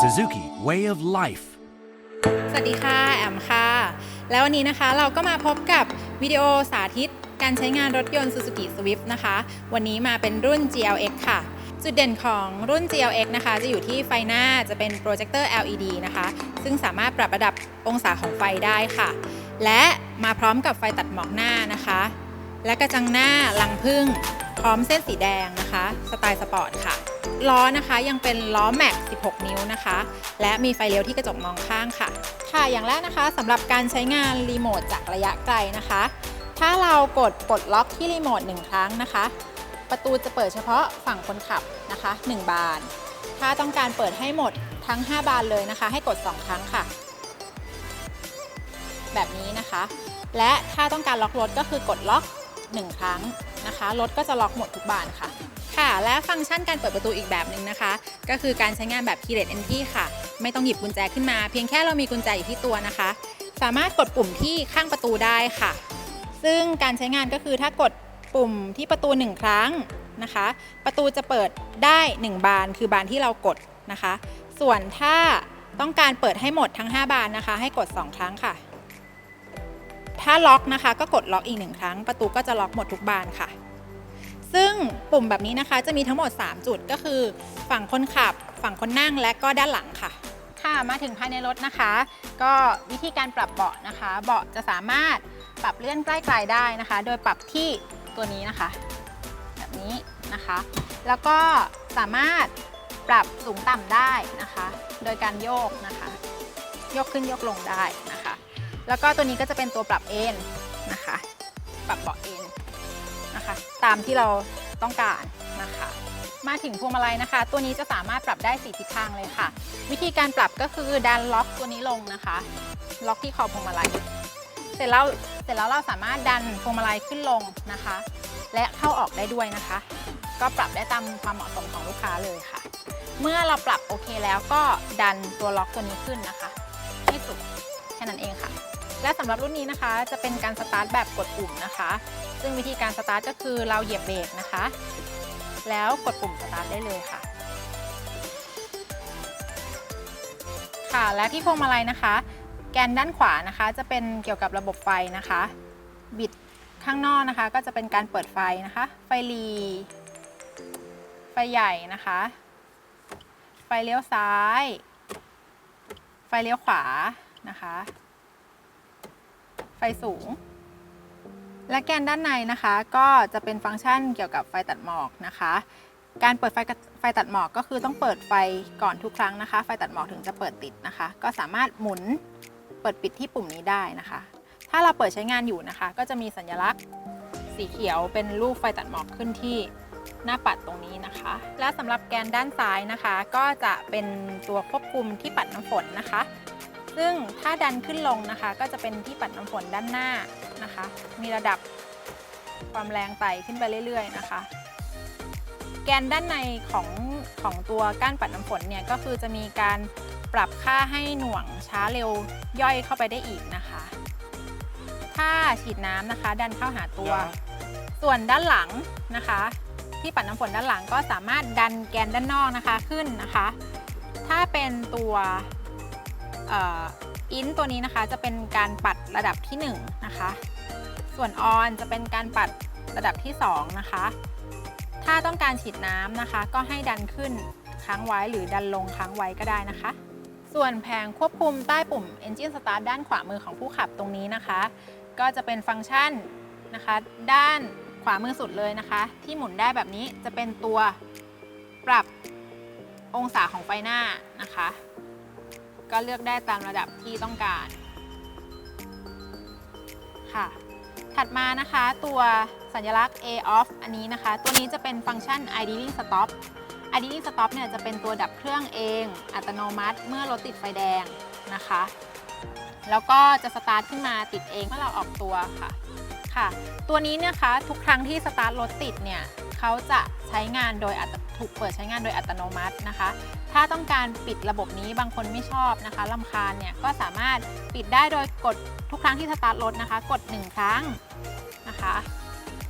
Suzuki Way of Life. สวัสดีค่ะ แอมค่ะ แล้ววันนี้นะคะเราก็มาพบกับวิดีโอสาธิตการใช้งานรถยนต์ Suzuki Swift นะคะ วันนี้มาเป็นรุ่น GLX ค่ะ จุดเด่นของรุ่น GLX นะคะ จะอยู่ที่ไฟหน้าจะเป็นโปรเจคเตอร์ LED นะคะ ซึ่งสามารถปรับระดับองศาของไฟได้ค่ะ และมาพร้อมกับไฟตัดหมอกหน้านะคะ และกระจังหน้าลังพึ่ง พร้อมเส้นสีแดงนะคะ สไตล์สปอร์ตค่ะ ล้อนะคะยังเป็นล้อแม็ก 16 นิ้วนะคะ และมีไฟเลี้ยวที่กระจกมองข้างค่ะ ค่ะ อย่างแรกนะคะสำหรับการใช้งานรีโมทจากระยะไกลนะคะ ถ้าเรากดปลดล็อกที่รีโมท1ครั้งนะคะ ประตูจะเปิดเฉพาะฝั่งคนขับนะคะ 1 บาน ถ้าต้องการเปิดให้หมดทั้ง 5 บานเลยนะคะ ให้กด 2 ครั้งค่ะ แบบนี้นะคะ และถ้าต้องการล็อกรถก็คือกดล็อก 1 ครั้ง นะคะ รถก็จะล็อกหมดทุกบานค่ะ ค่ะ และฟังก์ชันการเปิดประตูอีกแบบหนึ่งนะคะ ก็คือการใช้งานแบบ keyless entry ค่ะ ไม่ต้องหยิบกุญแจขึ้นมา เพียงแค่เรามีกุญแจอยู่ที่ตัวนะคะ สามารถกดปุ่มที่ข้างประตูได้ค่ะ ซึ่งการใช้งานก็คือถ้ากดปุ่มที่ประตู 1 ครั้งนะคะ ประตูจะเปิดได้ 1 บาน คือบานที่เรากดนะคะ ส่วนถ้าต้องการเปิดให้หมดทั้ง 5 บานนะคะ ให้กด 2 ครั้งค่ะ ถ้าล็อกนะคะก็กดล็อกอีกหนึ่งครั้ง ประตูก็จะล็อกหมดทุกบานค่ะ ซึ่งปุ่มแบบนี้นะคะจะมีทั้งหมด 3 จุดก็คือ ฝั่งคนขับ ฝั่งคนนั่งและก็ด้านหลังค่ะ ค่ะมาถึงภายในรถนะคะ ก็วิธีการปรับเบาะนะคะ เบาะจะสามารถปรับเลื่อนใกล้ไกลได้นะคะ โดยปรับที่ตัวนี้นะคะ แบบนี้นะคะ แล้วก็สามารถปรับสูงต่ำได้นะคะ โดยการโยกนะคะ ยกขึ้นยกลงได้นะคะ แล้วก็ตัวนี้ก็จะเป็นตัวปรับเอนนะคะ ปรับเบาะเอนน ตามที่เราต้องการนะคะ มาถึงพวงมาลัยนะคะ ตัวนี้จะสามารถปรับได้4ทิศทางเลยค่ะ วิธีการปรับก็คือดันล็อกตัวนี้ลงนะคะ ล็อกที่คอบพวงมาลัย เสร็จแล้วเสร็จแล้วเราสามารถดันพวงมาลัยขึ้นลงนะคะ และเข้าออกได้ด้วยนะคะ ก็ปรับได้ตามความเหมาะสมของลูกค้าเลยค่ะ เมื่อเราปรับโอเคแล้วก็ดันตัวล็อกตัวนี้ขึ้นนะคะ ให้สุดแค่นั้นเองค่ะ และสำหรับรุ่นนี้นะคะ จะเป็นการสตาร์ทแบบกดปุ่มนะคะ ซึ่งวิธีการสตาร์ทก็คือเราเหยียบเบรกนะคะ แล้วกดปุ่มสตาร์ทได้เลยค่ะ ค่ะ และที่พวงมาลัยนะคะ แกนด้านขวานะคะ จะเป็นเกี่ยวกับระบบไฟนะคะ บิดข้างนอกนะคะ ก็จะเป็นการเปิดไฟนะคะ ไฟหลี ไฟใหญ่นะคะ ไฟเลี้ยวซ้าย ไฟเลี้ยวขวานะคะ ไฟสูง และแกนด้านในนะคะ ก็จะเป็นฟังก์ชันเกี่ยวกับไฟตัดหมอกนะคะ การเปิดไฟไฟตัดหมอกก็คือต้องเปิดไฟก่อนทุกครั้งนะคะ ไฟตัดหมอกถึงจะเปิดติดนะคะ ก็สามารถหมุนเปิดปิดที่ปุ่มนี้ได้นะคะ ถ้าเราเปิดใช้งานอยู่นะคะ ก็จะมีสัญลักษณ์สีเขียวเป็นรูปไฟตัดหมอกขึ้นที่หน้าปัดตรงนี้นะคะ และสำหรับแกนด้านซ้ายนะคะ ก็จะเป็นตัวควบคุมที่ปัดน้ำฝนนะคะ ซึ่งถ้าดันขึ้นลงนะคะ ก็จะเป็นที่ปัดน้ำฝนด้านหน้านะคะ มีระดับความแรงไต่ขึ้นไปเรื่อย ๆ นะคะ แกนด้านในของของตัวก้านปัดน้ำฝนเนี่ยก็คือจะมีการปรับค่าให้หน่วงช้าเร็วย่อยเข้าไปได้อีกนะคะ ถ้าฉีดน้ำนะคะ ดันเข้าหาตัว ส่วนด้านหลังนะคะ ที่ปัดน้ำฝนด้านหลังก็สามารถดันแกนด้านนอกนะคะขึ้นนะคะ ถ้าเป็นตัวเอินตัวนี้นะคะจะเป็นการปัดระดับที่1นะคะส่วนออนจะเป็นการปัดระดับที่2นะคะถ้าต้องการฉีดน้ำนะคะ ก็ให้ดันขึ้นค้างไว้หรือดันลงค้างไว้ก็ได้นะคะ ส่วนแผงควบคุมใต้ปุ่ม Engine Start ด้านขวามือของผู้ขับตรงนี้นะคะ ก็จะเป็นฟังก์ชันนะคะ ด้านขวามือสุดเลยนะคะ ที่หมุนได้แบบนี้จะเป็นตัวปรับองศาของไฟหน้านะคะ ก็เลือกได้ตามระดับที่ต้องการค่ะ ถัดมานะคะตัวสัญลักษณ์ A off อันนี้นะคะ ตัวนี้จะเป็นฟังก์ชัน idling stop idling stop เนี่ยจะเป็นตัวดับเครื่องเอง อัตโนมัติ เมื่อรถติดไฟแดงนะคะ แล้วก็จะสตาร์ทขึ้นมาติดเองเมื่อเราออกตัวค่ะค่ะ ตัวนี้เนะคะทุกครั้งที่สตาร์ทรถติดเนี่ยเขาจะใช้งานโดยถูกเปิดใช้งานโดยอัตโนมัตินะคะถ้าต้องการปิดระบบนี้บางคนไม่ชอบนะคะลำคาญเนี่ยก็สามารถปิดได้โดยกดทุกครั้งที่สตาร์ทรถนะคะ กด 1 ครั้งนะคะ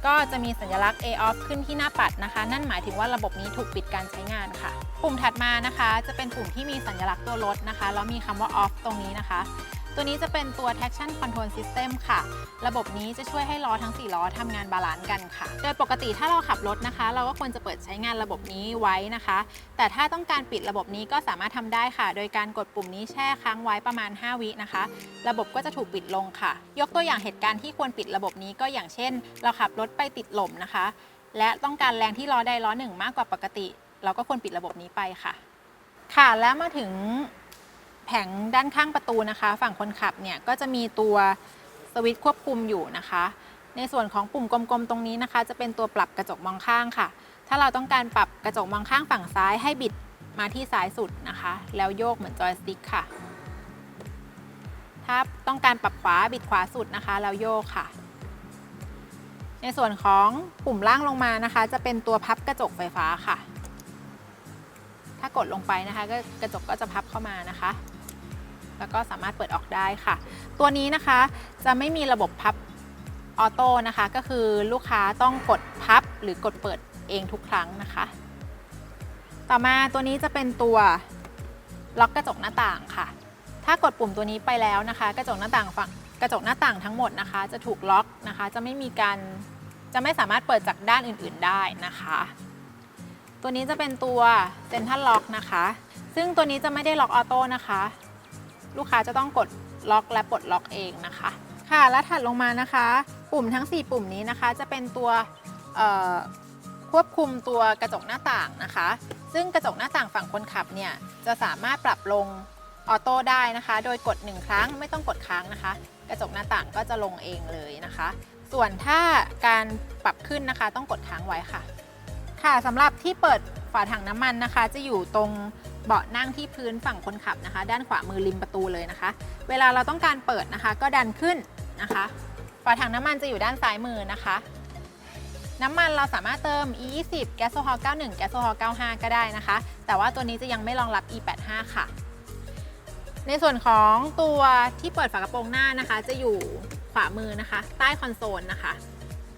ก็จะมีสัญลักษณ์ A off ขึ้นที่หน้าปัดนะคะ นั่นหมายถึงว่าระบบนี้ถูกปิดการใช้งานค่ะ ปุ่มถัดมานะคะ จะเป็นปุ่มที่มีสัญลักษณ์ตัวรถนะคะแล้วมีคำว่า off ตรงนี้นะคะ ตัวนี้จะเป็นตัว traction control system ค่ะ ระบบนี้จะช่วยให้ล้อทั้ง 4 ล้อทำงานบาลานซ์กันค่ะ โดยปกติถ้าเราขับรถนะคะ เราก็ควรจะเปิดใช้งานระบบนี้ไว้นะคะ แต่ถ้าต้องการปิดระบบนี้ก็สามารถทำได้ค่ะ โดยการกดปุ่มนี้แช่ค้างไว้ประมาณ 5 วินะคะ ระบบก็จะถูกปิดลงค่ะ ยกตัวอย่างเหตุการณ์ที่ควรปิดระบบนี้ก็อย่างเช่น เราขับรถไปติดหล่มนะคะ และต้องการแรงที่ล้อใดล้อหนึ่งมากกว่าปกติ เราก็ควรปิดระบบนี้ไปค่ะ ค่ะแล้วมาถึง แผงด้านข้างประตูนะคะ ฝั่งคนขับเนี่ยก็จะมีตัวสวิตช์ควบคุมอยู่นะคะ ในส่วนของปุ่มกลมๆตรงนี้นะคะ จะเป็นตัวปรับกระจกมองข้างค่ะ ถ้าเราต้องการปรับกระจกมองข้างฝั่งซ้ายให้บิดมาที่ซ้ายสุดนะคะ แล้วโยกเหมือนจอยสติ๊กค่ะ ถ้าต้องการปรับขวาบิดขวาสุดนะคะ แล้วโยกค่ะ ในส่วนของปุ่มล่างลงมานะคะ จะเป็นตัวพับกระจกไฟฟ้าค่ะ ถ้ากดลงไปนะคะก็กระจกก็จะพับเข้ามานะคะ แล้วก็สามารถเปิดออกได้ค่ะ ตัวนี้นะคะจะไม่มีระบบพับออโต้นะคะ ก็คือลูกค้าต้องกดพับหรือกดเปิดเองทุกครั้งนะคะ ต่อมาตัวนี้จะเป็นตัวล็อกกระจกหน้าต่างค่ะ ถ้ากดปุ่มตัวนี้ไปแล้วนะคะ กระจกหน้าต่างฝั่งกระจกหน้าต่างทั้งหมดนะคะ จะถูกล็อกนะคะ จะไม่มีการจะไม่สามารถเปิดจากด้านอื่นๆได้นะคะ ตัวนี้จะเป็นตัวเซนทัลล็อกนะคะ ซึ่งตัวนี้จะไม่ได้ล็อกออโต้นะคะ ลูกค้าจะต้องกดล็อกและปลดล็อกเองนะคะ ค่ะและถัดลงมานะคะ ปุ่มทั้ง 4 ปุ่มนี้นะคะ จะเป็นตัวควบคุมตัวกระจกหน้าต่างนะคะ ซึ่งกระจกหน้าต่างฝั่งคนขับเนี่ยจะสามารถปรับลงออโต้ได้นะคะ โดยกด 1 ครั้งไม่ต้องกดค้างนะคะ กระจกหน้าต่างก็จะลงเองเลยนะคะ ส่วนถ้าการปรับขึ้นนะคะ ต้องกดค้างไว้ค่ะ ค่ะสำหรับที่เปิดฝาถังน้ำมันนะคะ จะอยู่ตรง เบาะนั่งที่พื้นฝั่งคนขับนะคะ ด้านขวามือริมประตูเลยนะคะ เวลาเราต้องการเปิดนะคะ ก็ดันขึ้นนะคะฝาถังน้ำมันจะอยู่ด้านซ้ายมือนะคะ น้ำมันเราสามารถเติม E20 แก๊สโซฮอล์91แก๊สโซฮอล์95 ก็ได้นะคะ แต่ว่าตัวนี้จะยังไม่รองรับ E85 ค่ะ ในส่วนของตัวที่เปิดฝากระโปรงหน้านะคะ จะอยู่ขวามือนะคะ ใต้คอนโซลนะคะ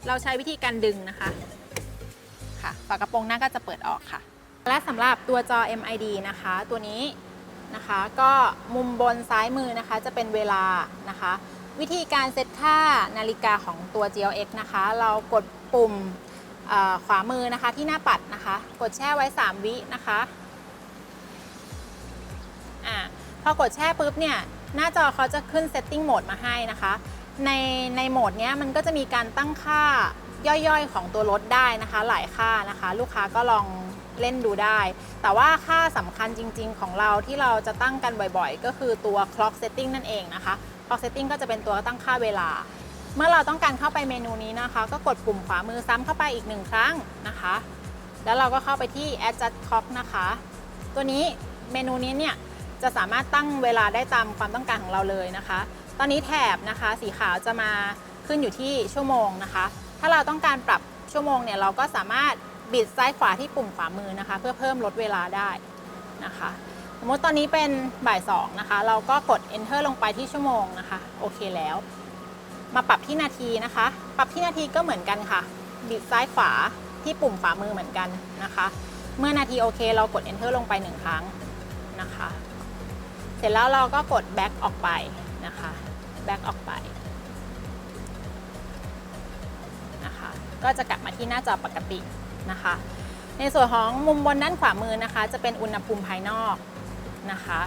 เราใช้วิธีการดึงนะคะค่ะฝากระโปรงหน้าก็จะเปิดออกค่ะ และสำหรับตัวจอ MID นะคะ ตัวนี้นะคะก็มุมบนซ้ายมือนะคะจะเป็นเวลานะคะ วิธีการเซตค่านาฬิกาของตัว GLX นะคะ เรากดปุ่มขวามือนะคะที่หน้าปัดนะคะ กดแช่ไว้ 3 วินะคะอ่าพอกดแช่ปุ๊บเนี่ยหน้าจอเขาจะขึ้น Setting Mode มาให้นะคะ ในในโหมดเนี้ยมันก็จะมีการตั้งค่าย่อยๆของตัวรถได้นะคะ หลายค่านะคะ ลูกค้าก็ลอง เล่นดูได้ แต่ว่าค่าสำคัญจริง ๆ ของเราที่เราจะตั้งกันบ่อยๆ ก็คือตัว clock setting นั่นเองนะคะ clock setting ก็จะเป็นตัวตั้งค่าเวลา เมื่อเราต้องการเข้าไปเมนูนี้นะคะ ก็กดปุ่มขวามือซ้ำเข้าไปอีกหนึ่งครั้งนะคะ แล้วเราก็เข้าไปที่ adjust clock นะคะ ตัวนี้เมนูนี้เนี่ยจะสามารถตั้งเวลาได้ตามความต้องการของเราเลยนะคะ ตอนนี้แถบนะคะสีขาวจะมาขึ้นอยู่ที่ชั่วโมงนะคะ ถ้าเราต้องการปรับชั่วโมงเนี่ยเราก็สามารถ บิดซ้ายขวาที่ปุ่มขวามือนะคะ เพื่อเพิ่มลดเวลาได้นะคะ สมมติตอนนี้เป็นบ่ายสองนะคะ เราก็กด enter ลงไปที่ชั่วโมงนะคะ โอเคแล้ว มาปรับที่นาทีนะคะ ปรับที่นาทีก็เหมือนกันค่ะ บิดซ้ายขวาที่ปุ่มขวามือเหมือนกันนะคะ เมื่อนาทีโอเค เรากด enter ลงไปหนึ่งครั้งนะคะ เสร็จแล้วเราก็กด back ออกไปนะคะ back ออกไปนะคะ ก็จะกลับมาที่หน้าจอปกติ นะคะ ในส่วนของมุมบนด้านขวามือนะคะ จะเป็นอุณหภูมิภายนอกนะคะ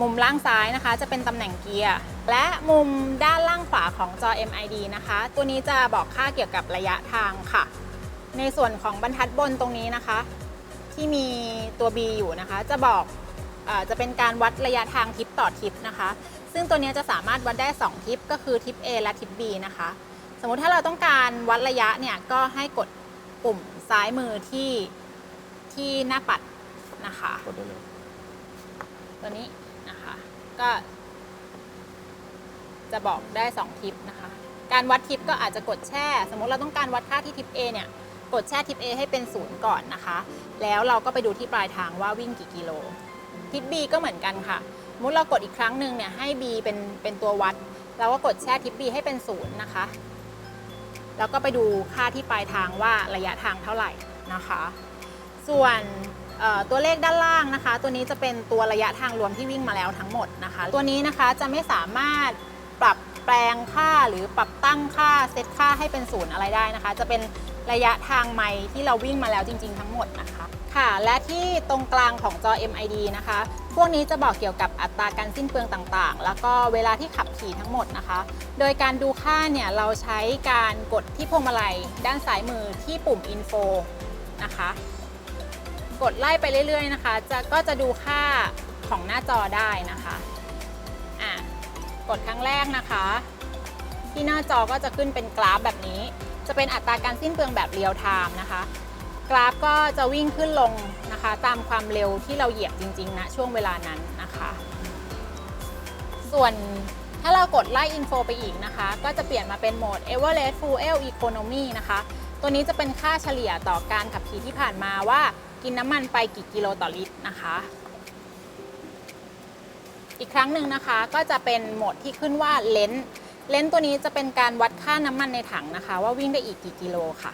มุมล่างซ้ายนะคะจะเป็นตำแหน่งเกียร์ และมุมด้านล่างขวาของจอ MID นะคะ ตัวนี้จะบอกค่าเกี่ยวกับระยะทางค่ะ ในส่วนของบรรทัดบนตรงนี้นะคะ ที่มีตัว B อยู่นะคะ จะบอกอจะเป็นการวัดระยะทางทิปต่อทิปนะคะ ซึ่งตัวนี้จะสามารถวัดได้ 2 ทิปก็คือทิป A และทิป B นะคะสมมุติถ้าเราต้องการวัดระยะเนี่ยก็ให้กด ปุ่มซ้ายมือที่ที่หน้าปัดนะคะ กดได้เลยตัวนี้นะคะ ก็ จะบอกได้ 2 ทิปนะคะ การวัดทิปก็อาจจะกดแช่ สมมติเราต้องการวัดค่าที่ทิป A เนี่ย กดแช่ทิป A ให้เป็นศูนย์ก่อนนะคะ แล้วเราก็ไปดูที่ปลายทางว่าวิ่งกี่กิโล ทิป B ก็เหมือนกันค่ะสมมุติเรากดอีกครั้งหนึ่งเนี่ยให้ B เป็นเป็นตัววัด เราก็กดแช่ทิป B ให้เป็นศูนย์นะคะ แล้วก็ไปดูค่าที่ปลายทางว่าระยะทางเท่าไหร่นะคะ ส่วนตัวเลขด้านล่างนะคะ ตัวนี้จะเป็นตัวระยะทางรวมที่วิ่งมาแล้วทั้งหมดนะคะ ตัวนี้นะคะจะไม่สามารถปรับแปลงค่าหรือปรับตั้งค่าเซตค่าให้เป็นศูนย์อะไรได้นะคะ จะเป็นระยะทางไมล์ที่เราวิ่งมาแล้วจริง ๆ ทั้งหมดนะคะ ค่ะ และที่ตรงกลางของจอ MID นะคะ พวกนี้จะบอกเกี่ยวกับอัตราการสิ้นเปลืองต่างๆ แล้วก็เวลาที่ขับขี่ทั้งหมดนะคะ โดยการดูค่าเนี่ยเราใช้การกดที่พวงมาลัย ด้านซ้ายมือที่ปุ่ม Info นะคะ กดไล่ไปเรื่อยๆนะคะ จะก็จะดูค่าของหน้าจอได้นะคะอะกดครั้งแรกนะคะ ที่หน้าจอก็จะขึ้นเป็นกราฟแบบนี้ จะเป็นอัตราการสิ้นเปลืองแบบเรียลไทม์นะคะ กราฟก็จะวิ่งขึ้นลงนะคะ ตามความเร็วที่เราเหยียบจริงๆนะช่วงเวลานั้นนะคะ ส่วนถ้าเรากดไล่อินโฟไปอีกนะคะ ก็จะเปลี่ยนมาเป็นโหมด Everest Fuel Economy นะคะ ตัวนี้จะเป็นค่าเฉลี่ยต่อการขับขี่ที่ผ่านมาว่ากินน้ำมันไปกี่กิโลต่อลิตรนะคะ อีกครั้งหนึ่งนะคะก็จะเป็นโหมดที่ขึ้นว่าเลนส์เลนส์ตัวนี้จะเป็นการวัดค่าน้ำมันในถังนะคะ ว่าวิ่งได้อีกกี่กิโลค่ะ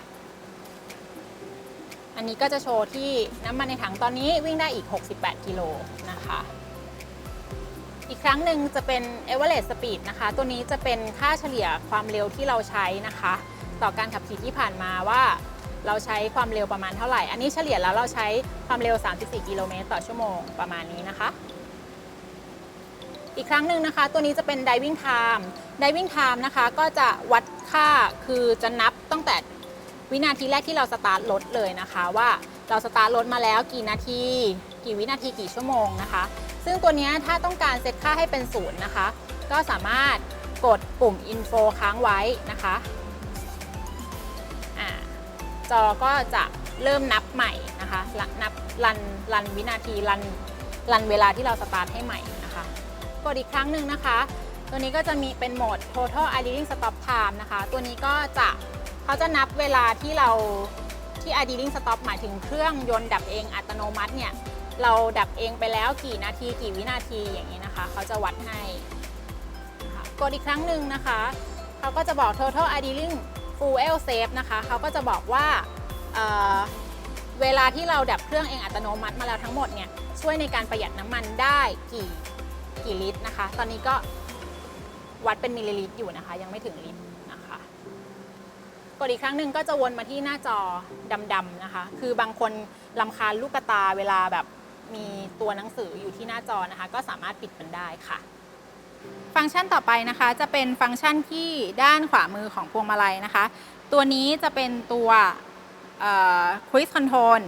อันนี้ก็จะโชว์ที่น้ำมันในถังตอนนี้วิ่งได้อีก 68 กิโลนะคะ อีกครั้งหนึ่งจะเป็น average speed นะคะ ตัวนี้จะเป็นค่าเฉลี่ยความเร็วที่เราใช้นะคะ ต่อการขับขี่ที่ผ่านมาว่าเราใช้ความเร็วประมาณเท่าไหร่ อันนี้เฉลี่ยแล้วเราใช้ความเร็ว 34 กิโลเมตรต่อชั่วโมงประมาณนี้นะคะ อีกครั้งหนึ่งนะคะ ตัวนี้จะเป็น diving time diving time นะคะ ก็จะวัดค่าคือจะนับตั้งแต่ วินาทีแรกที่เราสตาร์ทรถเลยนะคะว่าเราสตาร์ทรถมาแล้วกี่นาที กี่วินาทีกี่ชั่วโมงนะคะ ซึ่งตัวนี้ถ้าต้องการเซตค่าให้เป็นศูนย์นะคะ ก็สามารถกดปุ่ม info ค้างไว้นะคะอ่าจอก็จะเริ่มนับใหม่นะคะละนับรันรันวินาทีรันรันเวลาที่เราสตาร์ทให้ใหม่นะคะกดอีกครั้งหนึ่งนะคะ ตัวนี้ก็จะมีเป็นโหมด total idling stop time นะคะ ตัวนี้ก็จะ เขาจะนับเวลาที่เราที่ idling stop หมายถึงเครื่องยนต์ดับเองอัตโนมัติเนี่ย เราดับเองไปแล้วกี่นาทีกี่วินาทีอย่างนี้นะคะ เขาจะวัดให้กดอีกครั้งหนึ่งนะคะ เขาก็จะบอก total idling fuel save นะคะ เขาก็จะบอกว่าเเวลาที่เราดับเครื่องเองอัตโนมัติมาแล้วทั้งหมดเนี่ยช่วยในการประหยัดน้ำมันได้กี่กี่ลิตรนะคะ ตอนนี้ก็วัดเป็นมิลลิลิตรอยู่นะคะ ยังไม่ถึงลิตร กดอีกครั้งหนึ่งก็จะวนมาที่หน้าจอดำๆนะคะ คือบางคนลำคาญลูกตาเวลาแบบมีตัวหนังสืออยู่ที่หน้าจอนะคะ ก็สามารถปิดมันได้ค่ะ ฟังก์ชันต่อไปนะคะจะเป็นฟังก์ชันที่ด้านขวามือของพวงมาลัยนะคะ ตัวนี้จะเป็นตัวคุยส์คอนโทรล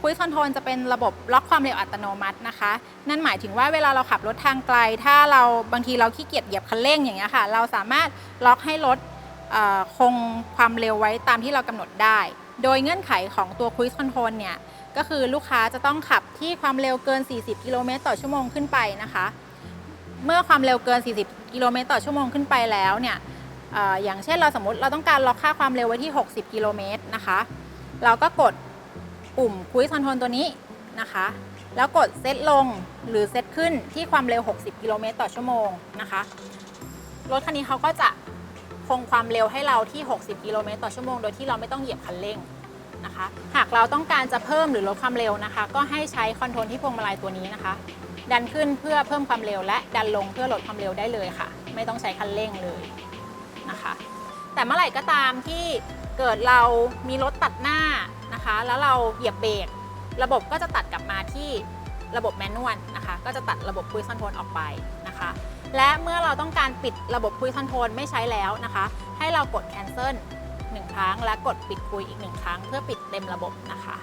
คุยส์คอนโทรลจะเป็นระบบล็อกความเร็วอัตโนมัตินะคะ นั่นหมายถึงว่าเวลาเราขับรถทางไกล ถ้าเราบางทีเราขี้เกียจเหยียบคันเร่งอย่างเงี้ยค่ะ เราสามารถล็อกให้รถ คงความเร็วไว้ตามที่เรากำหนดได้ โดยเงื่อนไขของตัว Cruise Control เนี่ย ก็คือลูกค้าจะต้องขับที่ความเร็วเกิน 40 กิโลเมตรต่อชั่วโมงขึ้นไปนะคะ เมื่อความเร็วเกิน 40 กิโลเมตรต่อชั่วโมงขึ้นไปแล้วเนี่ยออย่างเช่นเราสมมติเราต้องการล็อกค่าความเร็วไว้ที่ 60 กิโลเมตรนะคะ เราก็กดปุ่ม Cruise Control ตัวนี้นะคะ แล้วกดเซตลงหรือเซตขึ้นที่ความเร็ว 60 กิโลเมตรต่อชั่วโมงนะคะ รถคันนี้เขาก็จะ งความเร็วให้เราที่ 60 กิโลเมตรต่อชั่วโมง โดยที่เราไม่ต้องเหยียบคันเร่งนะคะ หากเราต้องการจะเพิ่มหรือลดความเร็วนะคะ ก็ให้ใช้คอนโทรลที่พวงมาลัยตัวนี้นะคะ ดันขึ้นเพื่อเพิ่มความเร็วและดันลงเพื่อลดความเร็วได้เลยค่ะ ไม่ต้องใช้คันเร่งเลยนะคะ แต่เมื่อไหร่ก็ตามที่เกิดเรามีรถตัดหน้านะคะ แล้วเราเหยียบเบรกระบบก็จะตัดกลับมาที่ระบบแมนนวลนะคะ ก็จะตัดระบบคุยคอนโทรลออกไปนะคะ และเมื่อเราต้องการปิดระบบคุยคอนโทรลไม่ใช้แล้วนะคะ ให้เรากด cancel หนึ่งครั้ง และกดปิดคุยอีกหนึ่งครั้ง เพื่อปิดเต็มระบบนะคะ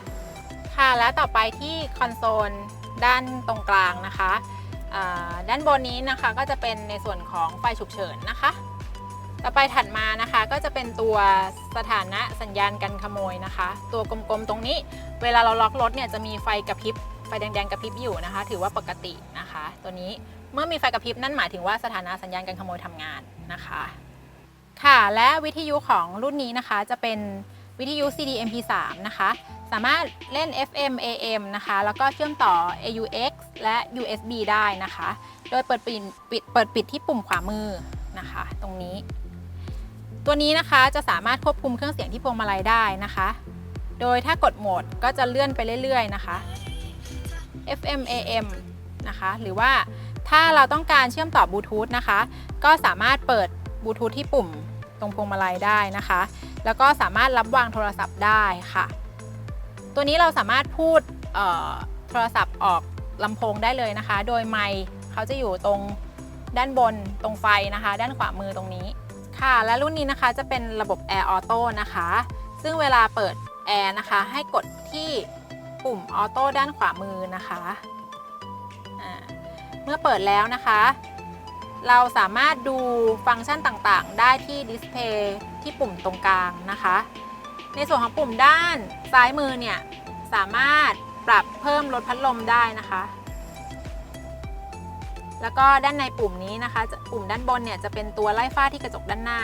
ค่ะ และต่อไปที่คอนโซลด้านตรงกลางนะคะด้านบนนี้นะคะก็จะเป็นในส่วนของไฟฉุกเฉินนะคะ ต่อไปถัดมานะคะก็จะเป็นตัวสถานะสัญญาณกันขโมยนะคะ ตัวกลมๆตรงนี้ เวลาเราล็อกรถเนี่ยจะมีไฟกระพริบไฟแดงๆกระพริบอยู่นะคะ ถือว่าปกตินะคะ ตัวนี้ เมื่อมีไฟกระพริบนั่นหมายถึงว่าสถานะสัญญาณการขโมยทำงานนะคะ ค่ะ และวิทยุของรุ่นนี้นะคะจะเป็นวิทยุ CD MP3 นะคะ สามารถเล่น FM AM นะคะ แล้วก็เชื่อมต่อ AUX และ USB ได้นะคะ โดยเปิดปิดปิดเปิดปิดที่ปุ่มขวามือนะคะ ตรงนี้ ตัวนี้นะคะจะสามารถควบคุมเครื่องเสียงที่พวงมาลัยได้นะคะ โดยถ้ากดโหมดก็จะเลื่อนไปเรื่อยๆนะคะ FM AM นะคะ หรือว่า ถ้าเราต้องการเชื่อมต่อบลูทูธนะคะ ก็สามารถเปิดบลูทูธที่ปุ่มตรงพวงมาลัยได้นะคะ แล้วก็สามารถรับวางโทรศัพท์ได้ค่ะ ตัวนี้เราสามารถพูดโทรศัพท์ออกลำโพงได้เลยนะคะ โดยไมค์เขาจะอยู่ตรงด้านบนตรงไฟนะคะ ด้านขวามือตรงนี้ค่ะ และรุ่นนี้นะคะจะเป็นระบบ Air Auto นะคะ ซึ่งเวลาเปิดแอร์นะคะ ให้กดที่ปุ่มออโต้ด้านขวามือนะคะอ่า มื่อเปิดแล้วนะคะ เราสามารถดูฟังก์ชันต่างๆ ได้ที่ดิสเพย์ที่ปุ่มตรงกลางนะคะ ในส่วนของปุ่มด้านซ้ายมือเนี่ย สามารถปรับเพิ่มลดพัดลมได้นะคะ แล้วก็ด้านในปุ่มนี้นะคะ ปุ่มด้านบนเนี่ยจะเป็นตัวไล่ฝ้าที่กระจกด้านหน้า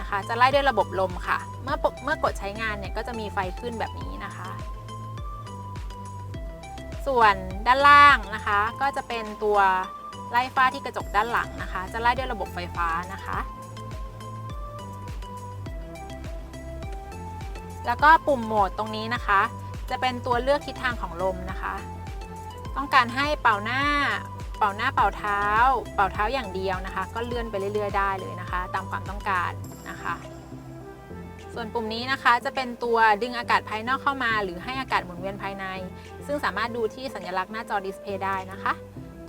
นะคะ จะไล่ด้วยระบบลมค่ะ เมื่อเมื่อกดใช้งานเนี่ยก็จะมีไฟขึ้นแบบนี้นะคะ ส่วนด้านล่างนะคะ ก็จะเป็นตัวไล่ฝ้าที่กระจกด้านหลังนะคะ จะไล่ด้วยระบบไฟฟ้านะคะ แล้วก็ปุ่มโหมดตรงนี้นะคะ จะเป็นตัวเลือกทิศทางของลมนะคะ ต้องการให้เป่าหน้า เป่าหน้าเป่าเท้า เป่าเท้าอย่างเดียวนะคะ ก็เลื่อนไปเรื่อยๆได้เลยนะคะ ตามความต้องการนะคะ ส่วนปุ่มนี้นะคะจะเป็นตัวดึงอากาศภายนอกเข้ามา หรือให้อากาศหมุนเวียนภายใน ซึ่งสามารถดูที่สัญลักษณ์หน้าจอดิสเพย์ได้นะคะ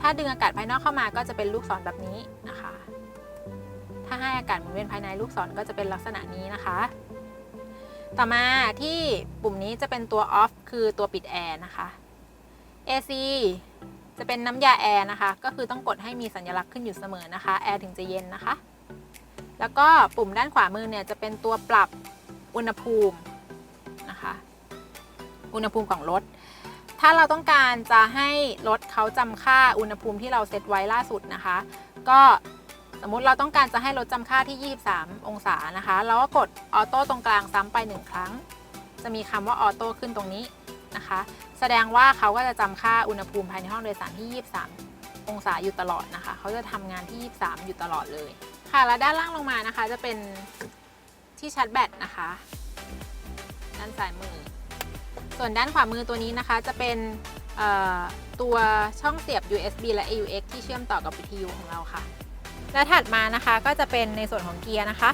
ถ้าดึงอากาศภายนอกเข้ามาก็จะเป็นลูกศรแบบนี้นะคะ ถ้าให้อากาศหมุนเวียนภายในลูกศรก็จะเป็นลักษณะนี้นะคะ ต่อมาที่ปุ่มนี้จะเป็นตัว off คือตัวปิดแอร์นะคะ AC จะเป็นน้ำยาแอร์นะคะ ก็คือต้องกดให้มีสัญลักษณ์ขึ้นอยู่เสมอนะคะ แอร์ถึงจะเย็นนะคะ แล้วก็ปุ่มด้านขวามือเนี่ยจะเป็นตัวปรับ อุณหภูมินะคะอุณหภูมิของรถ ถ้าเราต้องการจะให้รถเขาจำค่าอุณหภูมิที่เราเซตไว้ล่าสุดนะคะ ก็สมมุติเราต้องการจะให้รถจำค่าที่ 23 องศานะคะ เราก็กดออโต้ตรงกลางซ้ำไป 1 ครั้ง จะมีคำว่าออโต้ขึ้นตรงนี้นะคะ แสดงว่าเขาก็จะจำค่าอุณหภูมิภายในห้องโดยสารที่ 23 องศาอยู่ตลอดนะคะ เขาจะทำงานที่ 23 อยู่ตลอดเลย ค่ะ แล้วด้านล่างลงมานะคะ จะเป็น ที่ชาร์จแบตนะคะ ด้านซ้ายมือ ส่วนด้านขวามือตัวนี้นะคะ จะเป็นตัวช่องเสียบ USB และ AUX ที่เชื่อมต่อกับวิทยุของเราค่ะ และถัดมานะคะก็จะเป็นในส่วนของเกียร์นะคะ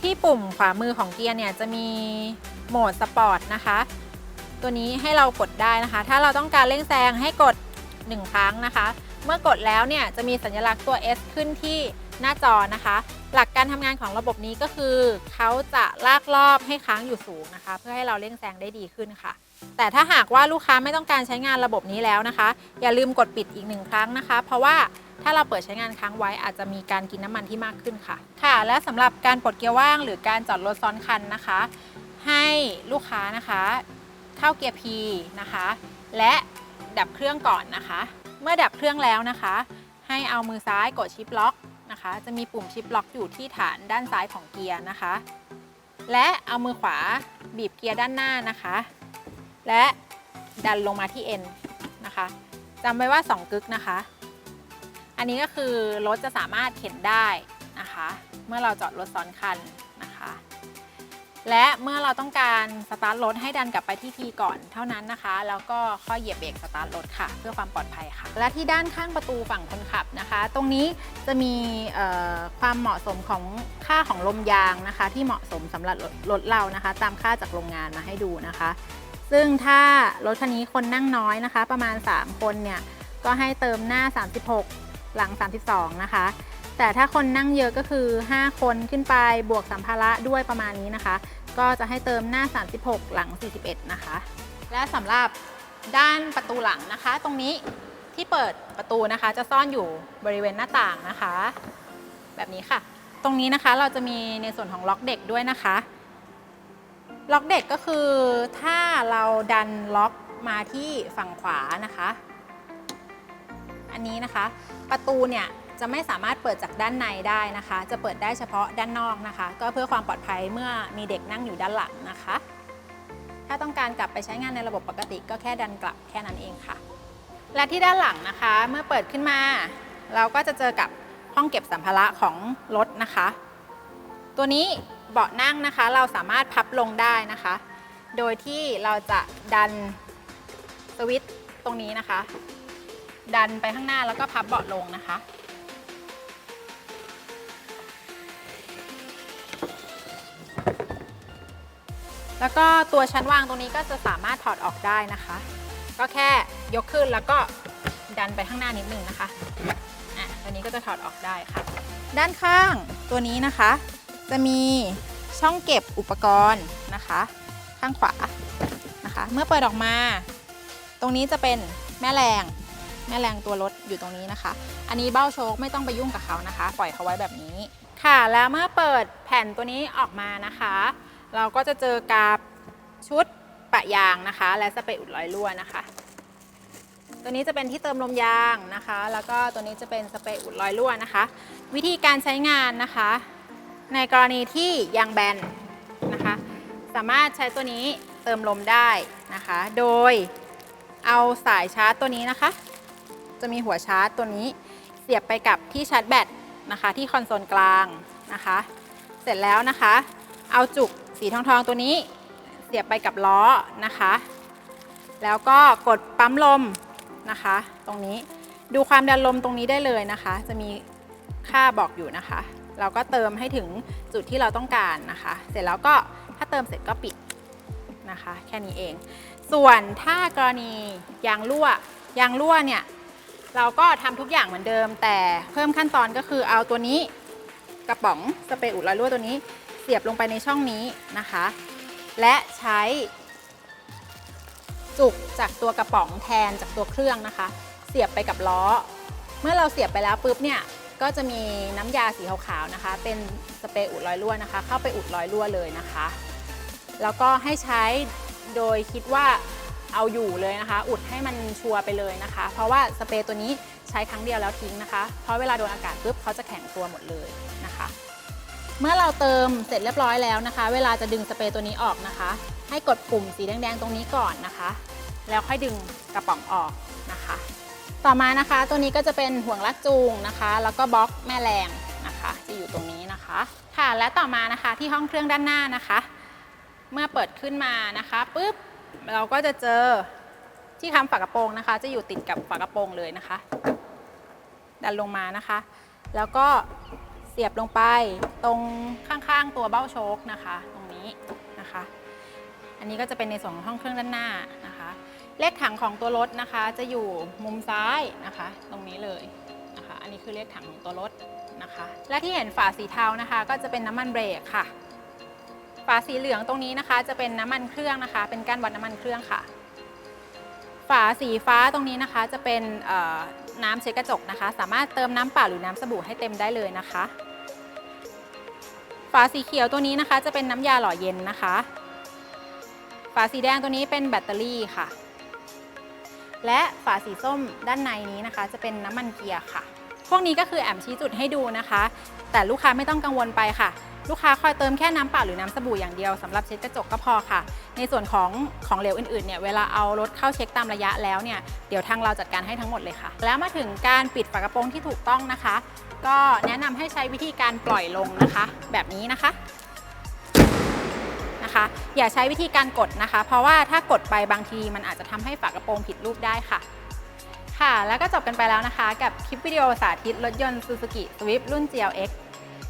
ที่ปุ่มขวามือของเกียร์เนี่ยจะมีโหมดสปอร์ตนะคะ ตัวนี้ให้เรากดได้นะคะ ถ้าเราต้องการเร่งแซงให้กด 1 ครั้งนะคะ เมื่อกดแล้วเนี่ยจะมีสัญลักษณ์ตัว S ขึ้นที่ หน้าจอนะคะ หลักการทำงานของระบบนี้ก็คือเขาจะลากรอบให้ค้างอยู่สูงนะคะ เพื่อให้เราเร่งแซงได้ดีขึ้นค่ะ แต่ถ้าหากว่าลูกค้าไม่ต้องการใช้งานระบบนี้แล้วนะคะ อย่าลืมกดปิดอีกหนึ่งครั้งนะคะ เพราะว่าถ้าเราเปิดใช้งานค้างไว้อาจจะมีการกินน้ำมันที่มากขึ้นค่ะ ค่ะ และสำหรับการปลดเกียร์ว่างหรือการจอดรถซ้อนคันนะคะ ให้ลูกค้านะคะเข้าเกียร์ P นะคะ และดับเครื่องก่อนนะคะ เมื่อดับเครื่องแล้วนะคะ ให้เอามือซ้ายกดชิปล็อก นะคะ จะมีปุ่มชิปล็อกอยู่ที่ฐานด้านซ้ายของเกียร์นะคะ และเอามือขวาบีบเกียร์ด้านหน้านะคะ และดันลงมาที่ N นะคะจำไว้ว่า 2 กึกนะคะ อันนี้ก็คือรถจะสามารถเข็นได้นะคะ เมื่อเราจอดรถซ้อนคัน และเมื่อเราต้องการสตาร์ทรถให้ดันกลับไปที่ P ก่อนเท่านั้นนะคะ แล้วก็ค่อยเหยียบเบรกสตาร์ทรถค่ะ เพื่อความปลอดภัยค่ะ และที่ด้านข้างประตูฝั่งคนขับนะคะ ตรงนี้จะมีความเหมาะสมของค่าของลมยางนะคะ ที่เหมาะสมสำหรับรถรถเรานะคะ ตามค่าจากโรงงานมาให้ดูนะคะ ซึ่งถ้ารถคันนี้คนนั่งน้อยนะคะ ประมาณ 3 คนเนี่ยก็ให้เติมหน้า 36 หลัง 32 นะคะ แต่ถ้าคนนั่งเยอะก็คือ 5 คนขึ้นไปบวกสัมภาระด้วยประมาณนี้นะคะ ก็จะให้เติมหน้า 36 หลัง 41 นะคะ และสำหรับด้านประตูหลังนะคะ ตรงนี้ที่เปิดประตูนะคะ จะซ่อนอยู่บริเวณหน้าต่างนะคะ แบบนี้ค่ะ ตรงนี้นะคะเราจะมีในส่วนของล็อกเด็กด้วยนะคะ ล็อกเด็กก็คือถ้าเราดันล็อกมาที่ฝั่งขวานะคะ อันนี้นะคะ ประตูเนี่ย จะไม่สามารถเปิดจากด้านในได้นะคะ จะเปิดได้เฉพาะด้านนอกนะคะ ก็เพื่อความปลอดภัยเมื่อมีเด็กนั่งอยู่ด้านหลังนะคะ ถ้าต้องการกลับไปใช้งานในระบบปกติก็แค่ดันกลับแค่นั้นเองค่ะ และที่ด้านหลังนะคะ เมื่อเปิดขึ้นมา เราก็จะเจอกับห้องเก็บสัมภาระของรถนะคะ ตัวนี้เบาะนั่งนะคะ เราสามารถพับลงได้นะคะ โดยที่เราจะดันสวิตช์ตรงนี้นะคะ ดันไปข้างหน้าแล้วก็พับเบาะลงนะคะ แล้วก็ตัวชั้นวางตรงนี้ก็จะสามารถถอดออกได้นะคะ ก็แค่ยกขึ้นแล้วก็ดันไปข้างหน้านิดนึงนะคะ อะ ตัวนี้ก็จะถอดออกได้ค่ะ ด้านข้างตัวนี้นะคะ จะมีช่องเก็บอุปกรณ์นะคะ ข้างขวานะคะ เมื่อเปิดออกมา ตรงนี้จะเป็นแม่แรงแม่แรงตัวรถอยู่ตรงนี้นะคะ อันนี้เบ้าโชคไม่ต้องไปยุ่งกับเขานะคะ ปล่อยเขาไว้แบบนี้ ค่ะ แล้วเมื่อเปิดแผ่นตัวนี้ออกมานะคะ เราก็จะเจอกับชุดปะยางนะคะ และสเปรย์อุดรอยรั่วนะคะ ตัวนี้จะเป็นที่เติมลมยางนะคะ แล้วก็ตัวนี้จะเป็นสเปรย์อุดรอยรั่วนะคะ วิธีการใช้งานนะคะ ในกรณีที่ยางแบนนะคะ สามารถใช้ตัวนี้เติมลมได้นะคะ โดยเอาสายชาร์จตัวนี้นะคะ จะมีหัวชาร์จตัวนี้เสียบไปกับที่ชาร์จแบตนะคะ ที่คอนโซลกลางนะคะ เสร็จแล้วนะคะ เอาจุก สีทองทองตัวนี้เสียบไปกับล้อนะคะ แล้วก็กดปั๊มลมนะคะ ตรงนี้ดูความดันลมตรงนี้ได้เลยนะคะ จะมีค่าบอกอยู่นะคะ เราก็เติมให้ถึงจุดที่เราต้องการนะคะ เสร็จแล้วก็ถ้าเติมเสร็จก็ปิดนะคะ แค่นี้เอง ส่วนถ้ากรณียางรั่วยางรั่วเนี่ยเราก็ทำทุกอย่างเหมือนเดิม แต่เพิ่มขั้นตอนก็คือเอาตัวนี้กระป๋องสเปรย์อุดรอยรั่วตัวนี้ สียบลงไปในช่องนี้นะคะ และใช้จุกจากตัวกระป๋องแทนจากตัวเครื่องนะคะ เสียบไปกับล้อ เมื่อเราเสียบไปแล้วปุ๊บเนี่ยก็จะมีน้ำยาสีขาวๆนะคะ เป็นสเปรย์อุดรอยรั่วนะคะ เข้าไปอุดรอยรั่วเลยนะคะ แล้วก็ให้ใช้โดยคิดว่าเอาอยู่เลยนะคะ อุดให้มันชัวร์ไปเลยนะคะ เพราะว่าสเปรย์ตัวนี้ใช้ครั้งเดียวแล้วทิ้งนะคะ เพราะเวลาโดนอากาศปุ๊บเขาจะแข็งตัวหมดเลยนะคะ เมื่อเราเติมเสร็จเรียบร้อยแล้วนะคะ เวลาจะดึงสเปรย์ตัวนี้ออกนะคะ ให้กดปุ่มสีแดงๆตรงนี้ก่อนนะคะ แล้วค่อยดึงกระป๋องออกนะคะ ต่อมานะคะตัวนี้ก็จะเป็นห่วงลากจูงนะคะ แล้วก็บล็อกแม่แรงนะคะ จะอยู่ตรงนี้นะคะค่ะ และต่อมานะคะที่ห้องเครื่องด้านหน้านะคะ เมื่อเปิดขึ้นมานะคะปุ๊บเราก็จะเจอที่คำฝากระโปรงนะคะ จะอยู่ติดกับฝากระโปรงเลยนะคะ ดันลงมานะคะ แล้วก็ สียบลงไปตรงข้างๆตัวเบ้าโชคนะคะ ตรงนี้นะคะ อันนี้ก็จะเป็นในส่วนของห้องเครื่องด้านหน้านะคะ เลขถังของตัวรถนะคะ จะอยู่มุมซ้ายนะคะ ตรงนี้เลยนะคะ อันนี้คือเลขถังของตัวรถนะคะ และที่เห็นฝาสีเทานะคะ ก็จะเป็นน้ำมันเบรกค่ะ ฝาสีเหลืองตรงนี้นะคะ จะเป็นน้ำมันเครื่องนะคะ เป็นก้านวัดน้ำมันเครื่องค่ะ ฝาสีฟ้าตรงนี้นะคะจะเป็นน้ำเช็ดกระจกนะคะ สามารถเติมน้ำเปล่าหรือน้ำสบู่ให้เต็มได้เลยนะคะ ฝาสีเขียวตัวนี้นะคะ จะเป็นน้ำยาหล่อเย็นนะคะ ฝาสีแดงตัวนี้เป็นแบตเตอรี่ค่ะ และฝาสีส้มด้านในนี้นะคะ จะเป็นน้ำมันเกียร์ค่ะ พวกนี้ก็คือแอมชี้จุดให้ดูนะคะ แต่ลูกค้าไม่ต้องกังวลไปค่ะ ลูกค้าคอยเติมแค่น้ำเปล่าหรือน้ำสบู่อย่างเดียวสำหรับเช็ดกระจกก็พอค่ะ ในส่วนของของเหลวอื่นๆเนี่ยเวลาเอารถเข้าเช็คตามระยะแล้วเนี่ยเดี๋ยวทางเราจัดการให้ทั้งหมดเลยค่ะ แล้วมาถึงการปิดฝากระโปรงที่ถูกต้องนะคะ ก็แนะนำให้ใช้วิธีการปล่อยลงนะคะ แบบนี้นะคะนะคะ อย่าใช้วิธีการกดนะคะ เพราะว่าถ้ากดไปบางทีมันอาจจะทำให้ฝากระโปรงผิดรูปได้ค่ะค่ะ แล้วก็จบกันไปแล้วนะคะ กับคลิปวิดีโอสาธิตรถยนต์ Suzuki Swift รุ่น GLX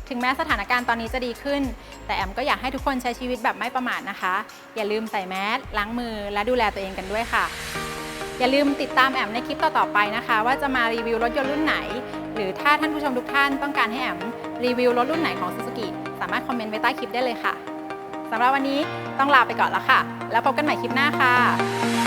ถึงแม้สถานการณ์ตอนนี้จะดีขึ้น แต่แอมก็อยากให้ทุกคนใช้ชีวิตแบบไม่ประมาทนะคะ อย่าลืมใส่แมสล้างมือ และดูแลตัวเองกันด้วยค่ะ อย่าลืมติดตามแอมในคลิปต่อๆไปนะคะ ว่าจะมารีวิวรถยนต์รุ่นไหน หรือถ้าท่านผู้ชมทุกท่านต้องการให้แอมรีวิวรถรุ่นไหนของ Suzuki สามารถคอมเมนต์ไว้ใต้คลิปได้เลยค่ะสำหรับวันนี้ต้องลาไปก่อนแล้วค่ะ แล้วพบกันใหม่คลิปหน้าค่ะ